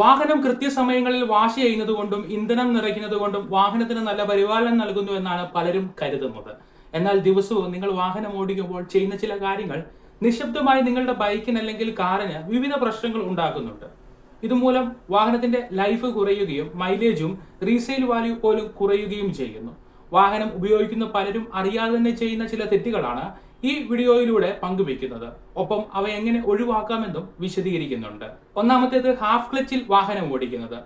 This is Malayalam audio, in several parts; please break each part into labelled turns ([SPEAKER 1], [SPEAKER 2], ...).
[SPEAKER 1] വാഹനം കൃത്യസമയങ്ങളിൽ വാഷ് ചെയ്യുന്നത് കൊണ്ടും ഇന്ധനം നിറയ്ക്കുന്നത് കൊണ്ടും വാഹനത്തിന് നല്ല പരിപാലനം നൽകുന്നു എന്നാണ് പലരും കരുതുന്നത്. എന്നാൽ ദിവസവും നിങ്ങൾ വാഹനം ഓടിക്കുമ്പോൾ ചെയ്യുന്ന ചില കാര്യങ്ങൾ നിശബ്ദമായി നിങ്ങളുടെ ബൈക്കിന് അല്ലെങ്കിൽ കാറിന് വിവിധ പ്രശ്നങ്ങൾ ഉണ്ടാക്കുന്നുണ്ട്. ഇതുമൂലം വാഹനത്തിന്റെ ലൈഫ് കുറയുകയും മൈലേജും റീസെയിൽ വാല്യൂ പോലും കുറയുകയും ചെയ്യുന്നു. വാഹനം ഉപയോഗിക്കുന്ന പലരും അറിയാതെ തന്നെ ചെയ്യുന്ന ചില തെറ്റുകളാണ് ഈ വീഡിയോയിലൂടെ പങ്കുവയ്ക്കുന്നത്. ഒപ്പം അവ എങ്ങനെ ഒഴിവാക്കാമെന്നും വിശദീകരിക്കുന്നുണ്ട്. ഒന്നാമത്തേത് ഹാഫ് ക്ലച്ചിൽ വാഹനം ഓടിക്കുന്നത്.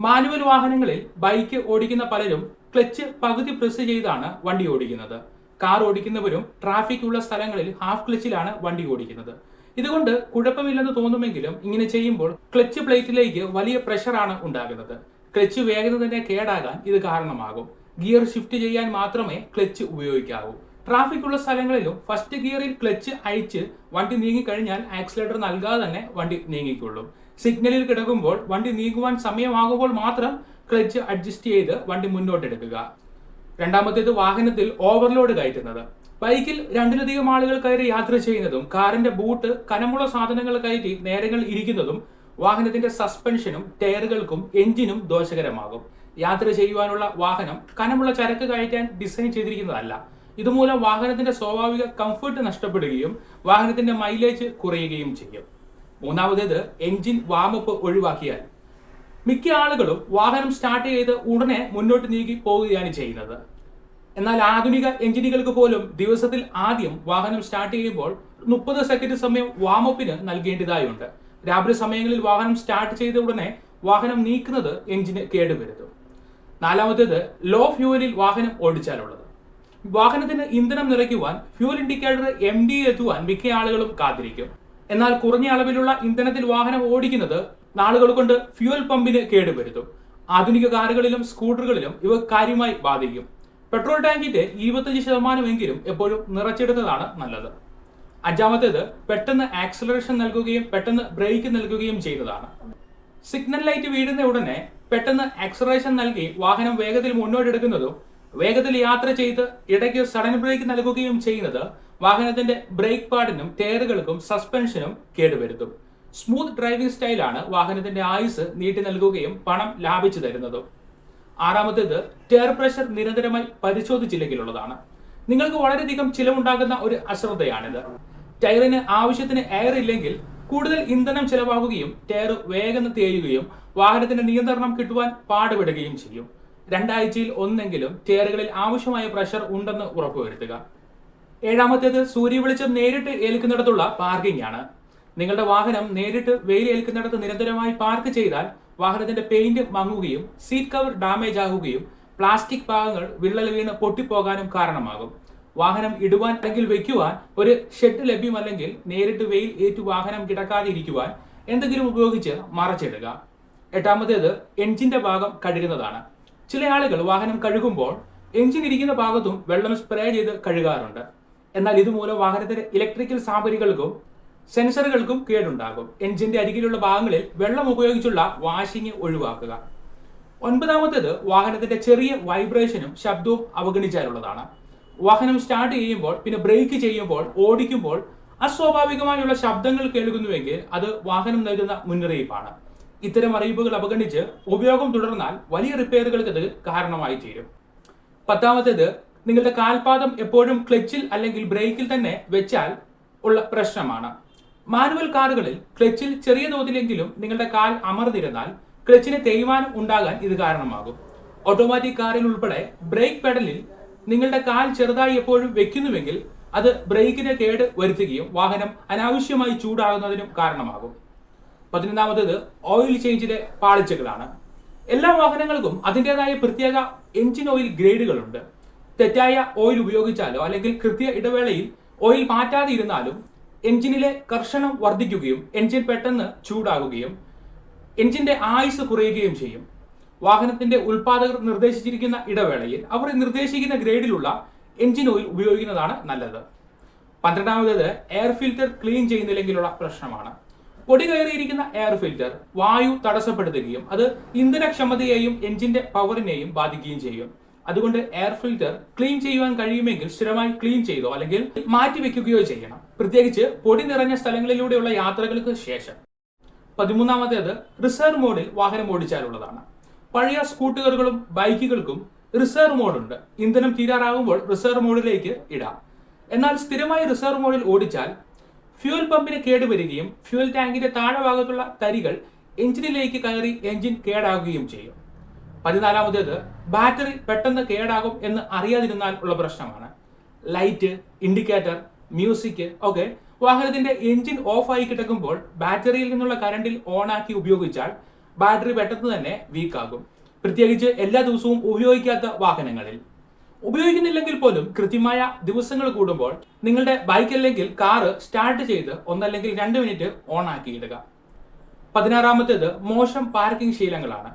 [SPEAKER 1] മാനുവൽ വാഹനങ്ങളിൽ ബൈക്ക് ഓടിക്കുന്ന പലരും ക്ലച്ച് പകുതി പ്രസ് ചെയ്താണ് വണ്ടി ഓടിക്കുന്നത്. കാർ ഓടിക്കുന്നവരും ട്രാഫിക് ഉള്ള സ്ഥലങ്ങളിൽ ഹാഫ് ക്ലച്ചിലാണ് വണ്ടി ഓടിക്കുന്നത്. ഇതുകൊണ്ട് കുഴപ്പമില്ലെന്ന് തോന്നുമെങ്കിലും ഇങ്ങനെ ചെയ്യുമ്പോൾ ക്ലച്ച് പ്ലേറ്റിലേക്ക് വലിയ പ്രഷറാണ് ഉണ്ടാകുന്നത്. ക്ലച്ച് വേഗത തന്നെ കേടാകാൻ ഇത് കാരണമാകും. ഗിയർ ഷിഫ്റ്റ് ചെയ്യാൻ മാത്രമേ ക്ലച്ച് ഉപയോഗിക്കാവൂ. ട്രാഫിക് ഉള്ള സ്ഥലങ്ങളിലും ഫസ്റ്റ് ഗിയറിൽ ക്ലച്ച് അയച്ച് വണ്ടി നീങ്ങിക്കഴിഞ്ഞാൽ ആക്സിലേറ്റർ നൽകാതെ തന്നെ വണ്ടി നീങ്ങിക്കൊള്ളും. സിഗ്നലിൽ കിടക്കുമ്പോൾ വണ്ടി നീങ്ങുവാൻ സമയമാകുമ്പോൾ മാത്രം ക്ലച്ച് അഡ്ജസ്റ്റ് ചെയ്ത് വണ്ടി മുന്നോട്ടെടുക്കുക. രണ്ടാമത്തേത് വാഹനത്തിൽ ഓവർലോഡ് കയറ്റുന്നത്. ബൈക്കിൽ രണ്ടിലധികം ആളുകൾ കയറി യാത്ര ചെയ്യുന്നതും കാറിന്റെ ബൂട്ട് കനമുള്ള സാധനങ്ങൾ കയറ്റി നേരങ്ങൾ ഇരിക്കുന്നതും വാഹനത്തിന്റെ സസ്പെൻഷനും ടയറുകൾക്കും എഞ്ചിനും ദോഷകരമാകും. യാത്ര ചെയ്യുവാനുള്ള വാഹനം കനമുള്ള ചരക്ക് കയറ്റാൻ ഡിസൈൻ ചെയ്തിരിക്കുന്നതല്ല. ഇതുമൂലം വാഹനത്തിന്റെ സ്വാഭാവിക കംഫർട്ട് നഷ്ടപ്പെടുകയും വാഹനത്തിന്റെ മൈലേജ് കുറയുകയും ചെയ്യും. മൂന്നാമതേത് എഞ്ചിൻ വാമപ്പ് ഒഴിവാക്കിയാൽ. മിക്ക ആളുകളും വാഹനം സ്റ്റാർട്ട് ചെയ്ത് ഉടനെ മുന്നോട്ട് നീങ്ങി പോവുകയാണ് ചെയ്യുന്നത്. എന്നാൽ ആധുനിക എഞ്ചിനുകൾക്ക് പോലും ദിവസത്തിൽ ആദ്യം വാഹനം സ്റ്റാർട്ട് ചെയ്യുമ്പോൾ മുപ്പത് സെക്കൻഡ് സമയം വാമപ്പിന് നൽകേണ്ടതായുണ്ട്. രാത്രി സമയങ്ങളിൽ വാഹനം സ്റ്റാർട്ട് ചെയ്ത ഉടനെ വാഹനം നീക്കുന്നത് എഞ്ചിന് കേടുവരുത്തും. നാലാമത്തേത് ലോ ഫ്യൂവലിൽ വാഹനം ഓടിച്ചാലുള്ളത്. വാഹനത്തിന് ഇന്ധനം നിറയ്ക്കുവാൻ ഫ്യൂൽ ഇൻഡിക്കേറ്റർ എം ഡി എത്തുവാൻ മിക്ക ആളുകളും കാത്തിരിക്കും. എന്നാൽ കുറഞ്ഞ അളവിലുള്ള ഇന്ധനത്തിൽ വാഹനം ഓടിക്കുന്നത് നാളുകൾ കൊണ്ട് ഫ്യൂൽ പമ്പിന് കേടുവരുത്തും. ആധുനിക കാറുകളിലും സ്കൂട്ടറുകളിലും ഇവ കാര്യമായി ബാധിക്കും. പെട്രോൾ ടാങ്കിന്റെ ഇരുപത്തഞ്ച് ശതമാനമെങ്കിലും എപ്പോഴും നിറച്ചെടുത്തതാണ് നല്ലത്. അഞ്ചാമത്തേത് പെട്ടെന്ന് ആക്സലറേഷൻ നൽകുകയും പെട്ടെന്ന് ബ്രേക്ക് നൽകുകയും ചെയ്യുന്നതാണ് സിഗ്നൽ ലൈറ്റ് വീഴുന്ന ഉടനെ പെട്ടെന്ന് ആക്സലറേഷൻ നൽകി വാഹനം വേഗത്തിൽ മുന്നോട്ടെടുക്കുന്നതും വേഗത്തിൽ യാത്ര ചെയ്ത് ഇടയ്ക്ക് സഡൻ ബ്രേക്ക് നൽകുകയും ചെയ്യുന്നത് വാഹനത്തിന്റെ ബ്രേക്ക് പാഡിനും ടയറുകൾക്കും സസ്പെൻഷനും കേടുവരുത്തും. സ്മൂത്ത് ഡ്രൈവിംഗ് സ്റ്റൈലാണ് വാഹനത്തിന്റെ ആയുസ് നീട്ടി നൽകുകയും പണം ലാഭിച്ചു തരുന്നതും. ആറാമത്തേത് ടയർ പ്രഷർ നിരന്തരമായി പരിശോധിച്ചില്ലെങ്കിലുള്ളതാണ്. നിങ്ങൾക്ക് വളരെയധികം ചിലവുണ്ടാകുന്ന ഒരു അശ്രദ്ധയാണിത്. ടയറിന് ആവശ്യത്തിന് എയർ ഇല്ലെങ്കിൽ കൂടുതൽ ഇന്ധനം ചെലവാകുകയും ടയർ വേഗം തേയുകയും വാഹനത്തിന്റെ നിയന്ത്രണം കിട്ടുവാൻ പാടുപെടുകയും ചെയ്യും. രണ്ടാഴ്ചയിൽ ഒന്നെങ്കിലും ടയറുകളിൽ ആവശ്യമായ പ്രഷർ ഉണ്ടെന്ന് ഉറപ്പുവരുത്തുക. ഏഴാമത്തേത് സൂര്യവെളിച്ചം നേരിട്ട് ഏൽക്കുന്നിടത്തുള്ള പാർക്കിംഗ് ആണ്. നിങ്ങളുടെ വാഹനം നേരിട്ട് വെയിൽ ഏൽക്കുന്നിടത്ത് നിരന്തരമായി പാർക്ക് ചെയ്താൽ വാഹനത്തിന്റെ പെയിന്റ് മങ്ങുകയും സീറ്റ് കവർ ഡാമേജ് ആകുകയും പ്ലാസ്റ്റിക് ഭാഗങ്ങൾ വിള്ളൽ വീണ് പൊട്ടിപ്പോകാനും കാരണമാകും. വാഹനം ഇടുവാൻ അല്ലെങ്കിൽ വെക്കുവാൻ ഒരു ഷെഡ് ലഭ്യമല്ലെങ്കിൽ നേരിട്ട് വെയിൽ ഏറ്റു വാഹനം കിടക്കാതെ ഇരിക്കുവാൻ എന്തെങ്കിലും ഉപയോഗിച്ച് മറച്ചിടുക. എട്ടാമത്തേത് എഞ്ചിന്റെ ഭാഗം കഴുകുന്നതാണ്. ചില ആളുകൾ വാഹനം കഴുകുമ്പോൾ എഞ്ചിൻ ഇരിക്കുന്ന ഭാഗത്തും വെള്ളം സ്പ്രേ ചെയ്ത് കഴുകാറുണ്ട്. എന്നാൽ ഇതുമൂലം വാഹനത്തിന്റെ ഇലക്ട്രിക്കൽ സാമഗ്രികൾക്കും സെൻസറുകൾക്കും കേടുണ്ടാകും. എഞ്ചിന്റെ അരികിലുള്ള ഭാഗങ്ങളിൽ വെള്ളം ഉപയോഗിച്ചുള്ള വാഷിംഗ് ഒഴിവാക്കുക. ഒൻപതാമത്തേത് വാഹനത്തിന്റെ ചെറിയ വൈബ്രേഷനും ശബ്ദവും അവഗണിച്ചാലുള്ളതാണ്. വാഹനം സ്റ്റാർട്ട് ചെയ്യുമ്പോൾ പിന്നെ ബ്രേക്ക് ചെയ്യുമ്പോൾ ഓടിക്കുമ്പോൾ അസ്വാഭാവികമായുള്ള ശബ്ദങ്ങൾ കേൾക്കുന്നുവെങ്കിൽ അത് വാഹനം നൽകുന്ന മുന്നറിയിപ്പാണ്. ഇത്തരം അറിയിപ്പുകൾ അവഗണിച്ച് ഉപയോഗം തുടർന്നാൽ വലിയ റിപ്പയറുകൾക്ക് ഇത് കാരണമായി തീരും പത്താമത്തേത് നിങ്ങളുടെ കാൽപാദം എപ്പോഴും ക്ലച്ചിൽ അല്ലെങ്കിൽ ബ്രേക്കിൽ തന്നെ വെച്ചാൽ ഉള്ള പ്രശ്നമാണ്. മാനുവൽ കാറുകളിൽ ക്ലച്ചിൽ ചെറിയ തോതിലെങ്കിലും നിങ്ങളുടെ കാൽ അമർന്നിരുന്നാൽ ക്ലച്ചിന് തേയ്മാനം ഉണ്ടാകാൻ ഇത് കാരണമാകും. ഓട്ടോമാറ്റിക് കാറിൽ ഉൾപ്പെടെ ബ്രേക്ക് പെഡലിൽ നിങ്ങളുടെ കാൽ ചെറുതായി എപ്പോഴും വെക്കുന്നുവെങ്കിൽ അത് ബ്രേക്കിന് കേട് വരുത്തുകയും വാഹനം അനാവശ്യമായി ചൂടാകുന്നതിനും കാരണമാകും. പതിനൊന്നാമത്തേത് ഓയിൽ ചേഞ്ചിലെ പാളിച്ചകളാണ്. എല്ലാ വാഹനങ്ങൾക്കും അതിന്റെതായ പ്രത്യേക എഞ്ചിൻ ഓയിൽ ഗ്രേഡുകളുണ്ട്. തെറ്റായ ഓയിൽ ഉപയോഗിച്ചാലോ അല്ലെങ്കിൽ കൃത്യ ഇടവേളയിൽ ഓയിൽ മാറ്റാതെ ഇരുന്നാലും എഞ്ചിനിലെ കർഷണം വർദ്ധിക്കുകയും എഞ്ചിൻ പെട്ടെന്ന് ചൂടാകുകയും എഞ്ചിന്റെ ആയുസ് കുറയുകയും ചെയ്യും. വാഹനത്തിന്റെ ഉൽപാദകർ നിർദ്ദേശിച്ചിരിക്കുന്ന ഇടവേളയിൽ അവർ നിർദ്ദേശിക്കുന്ന ഗ്രേഡിലുള്ള എഞ്ചിൻ ഓയിൽ ഉപയോഗിക്കുന്നതാണ് നല്ലത്. പന്ത്രണ്ടാമത്തേത് എയർ ഫിൽറ്റർ ക്ലീൻ ചെയ്യുന്നില്ലെങ്കിലുള്ള പ്രശ്നമാണ്. പൊടി കയറിയിരിക്കുന്ന എയർ ഫിൽറ്റർ വായു തടസ്സപ്പെടുത്തുകയും അത് ഇന്ധനക്ഷമതയെയും എഞ്ചിന്റെ പവറിനെയും ബാധിക്കുകയും ചെയ്യും. അതുകൊണ്ട് എയർ ഫിൽറ്റർ ക്ലീൻ ചെയ്യുവാൻ കഴിയുമെങ്കിൽ സ്ഥിരമായി ക്ലീൻ ചെയ്തോ അല്ലെങ്കിൽ മാറ്റി വെക്കുകയോ ചെയ്യണം. പ്രത്യേകിച്ച് പൊടി നിറഞ്ഞ സ്ഥലങ്ങളിലൂടെയുള്ള യാത്രകൾക്ക് ശേഷം. പതിമൂന്നാമത്തേത് റിസർവ് മോഡിൽ വാഹനം ഓടിച്ചാലുള്ളതാണ്. പഴയ സ്കൂട്ടറുകളും ബൈക്കുകൾക്കും റിസർവ് മോഡുണ്ട് ഇന്ധനം തീരാറാകുമ്പോൾ റിസർവ് മോഡിലേക്ക് ഇടാം. എന്നാൽ സ്ഥിരമായി റിസർവ് മോഡിൽ ഓടിച്ചാൽ ഫ്യൂൽ പമ്പിന് കേടുവരികയും ഫ്യൂൽ ടാങ്കിന്റെ താഴെ ഭാഗത്തുള്ള തരികൾ എഞ്ചിനിലേക്ക് കയറി എഞ്ചിൻ കേടാകുകയും ചെയ്യും. പതിനാലാമത്തേത് ബാറ്ററി പെട്ടെന്ന് കേടാകും എന്ന് അറിയാതിരുന്നാൽ ഉള്ള പ്രശ്നമാണ്. ലൈറ്റ് ഇൻഡിക്കേറ്റർ മ്യൂസിക് ഒക്കെ വാഹനത്തിന്റെ എഞ്ചിൻ ഓഫ് ആയി കിടക്കുമ്പോൾ ബാറ്ററിയിൽ നിന്നുള്ള കറണ്ടിൽ ഓണാക്കി ഉപയോഗിച്ചാൽ ബാറ്ററി പെട്ടെന്ന് തന്നെ വീക്കാകും. പ്രത്യേകിച്ച് എല്ലാ ദിവസവും ഉപയോഗിക്കാത്ത വാഹനങ്ങളിൽ. ഉപയോഗിക്കുന്നില്ലെങ്കിൽ പോലും കൃത്യമായ ദിവസങ്ങൾ കൂടുമ്പോൾ നിങ്ങളുടെ ബൈക്ക് അല്ലെങ്കിൽ കാറ് സ്റ്റാർട്ട് ചെയ്ത് ഒന്നല്ലെങ്കിൽ രണ്ട് മിനിറ്റ് ഓൺ ആക്കിയിടുക പതിനാറാമത്തേത് മോശം പാർക്കിംഗ് ശീലങ്ങളാണ്.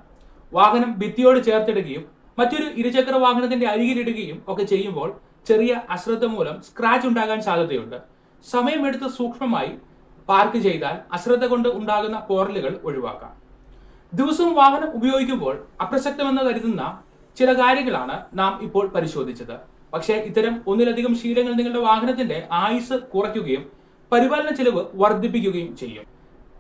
[SPEAKER 1] വാഹനം ഭിത്തിയോട് ചേർത്തിടുകയും മറ്റൊരു ഇരുചക്ര വാഹനത്തിന്റെ അരികിലിടുകയും ഒക്കെ ചെയ്യുമ്പോൾ ചെറിയ അശ്രദ്ധ മൂലം സ്ക്രാച്ച് ഉണ്ടാകാൻ സാധ്യതയുണ്ട്. സമയമെടുത്ത് സൂക്ഷ്മമായി പാർക്ക് ചെയ്താൽ അശ്രദ്ധ കൊണ്ട് ഉണ്ടാകുന്ന പോറലുകൾ ഒഴിവാക്കാം. ദിവസവും വാഹനം ഉപയോഗിക്കുമ്പോൾ അപ്രസക്തമെന്ന് കരുതുന്ന ചില കാര്യങ്ങളാണ് നാം ഇപ്പോൾ പരിശോധിച്ചത്. പക്ഷേ ഇത്തരം ഒന്നിലധികം ശീലങ്ങൾ നിങ്ങളുടെ വാഹനത്തിന്റെ ആയുസ് കുറയ്ക്കുകയും പരിപാലന ചെലവ് വർദ്ധിപ്പിക്കുകയും ചെയ്യും.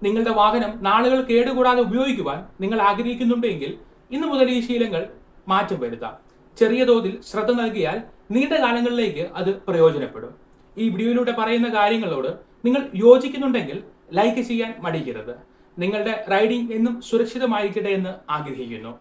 [SPEAKER 1] നിങ്ങളുടെ വാഹനം നാളുകൾ കേടുകൂടാതെ ഉപയോഗിക്കുവാൻ നിങ്ങൾ ആഗ്രഹിക്കുന്നുണ്ടെങ്കിൽ ഇന്നു മുതൽ ഈ ശീലങ്ങൾ മാറ്റം വരുത്താം. ചെറിയ തോതിൽ ശ്രദ്ധ നൽകിയാൽ നീണ്ട കാലങ്ങളിലേക്ക് അത് പ്രയോജനപ്പെടും. ഈ വീഡിയോയിലൂടെ പറയുന്ന കാര്യങ്ങളോട് നിങ്ങൾ യോജിക്കുന്നുണ്ടെങ്കിൽ ലൈക്ക് ചെയ്യാൻ മടിക്കരുത്. നിങ്ങളുടെ റൈഡിംഗ് എന്നും സുരക്ഷിതമായിരിക്കട്ടെ എന്ന് ആഗ്രഹിക്കുന്നു.